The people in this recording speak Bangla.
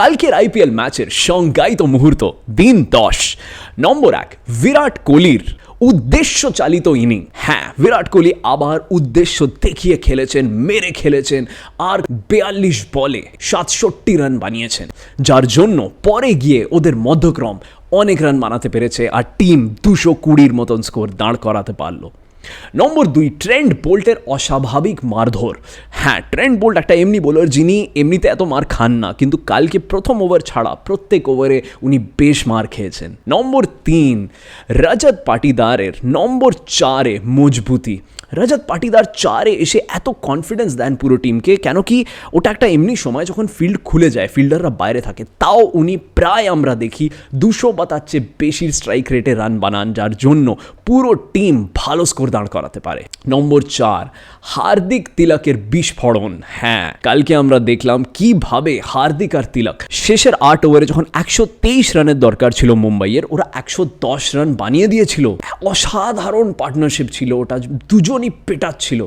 কালকের আইপিএল ম্যাচের সংজ্ঞায়িত মুহূর্ত, দিন দশ। নম্বর এক, বিরাট কোহলির উদ্দেশ্য চালিত ইনিং। হ্যাঁ বিরাট কোহলি আবার উদ্দেশ্য দেখিয়ে খেলেছেন, মেরে খেলেছেন, আর বেয়াল্লিশ বলে সাতষট্টি রান বানিয়েছেন। যার জন্য পরে গিয়ে ওদের মধ্যক্রম অনেক রান বানাতে পেরেছে, আর টিম দুশো কুড়ির মতন স্কোর দাঁড় করাতে পারল। নম্বর দুই ট্রেন্ড বোল্টের অস্বাভাবিক মারধর। হ্যাঁ ট্রেন্ড বোল্ট একটা এমনি বোলার যিনি এমনিতে এত মার খান না, কিন্তু কালকে প্রথম ওভার ছাড়া প্রত্যেক ওভারে উনি বেশ মার খেয়েছেন। নম্বর তিন রজত পাটিদারের নম্বর চারে মজবুতি। রজত পাটিদার চারে এসে এত কনফিডেন্স দেন পুরো টিমকে কেন কি ওটা একটা এমনি সময় যখন ফিল্ড খুলে যায় ফিল্ডাররা বাইরে থাকে, তাও উনি প্রায় আমরা দেখি দুশো বা তার চেয়ে বেশি স্ট্রাইক রেটে রান বানান, যার জন্য পুরো টিম ভালো স্কোর দাঁড় করাতে পারে। নম্বর চার, হার্দিক তিলকের বিস্ফোরণ। হ্যাঁ কালকে আমরা দেখলাম কীভাবে হার্দিক আর তিলক শেষের আট ওভারে যখন একশো তেইশ রানের দরকার ছিল মুম্বাইয়ের, ওরা একশো দশ রান বানিয়ে দিয়েছিল। অসাধারণ পার্টনারশিপ ছিল, ওটা দুজনই পেটাচ্ছিল।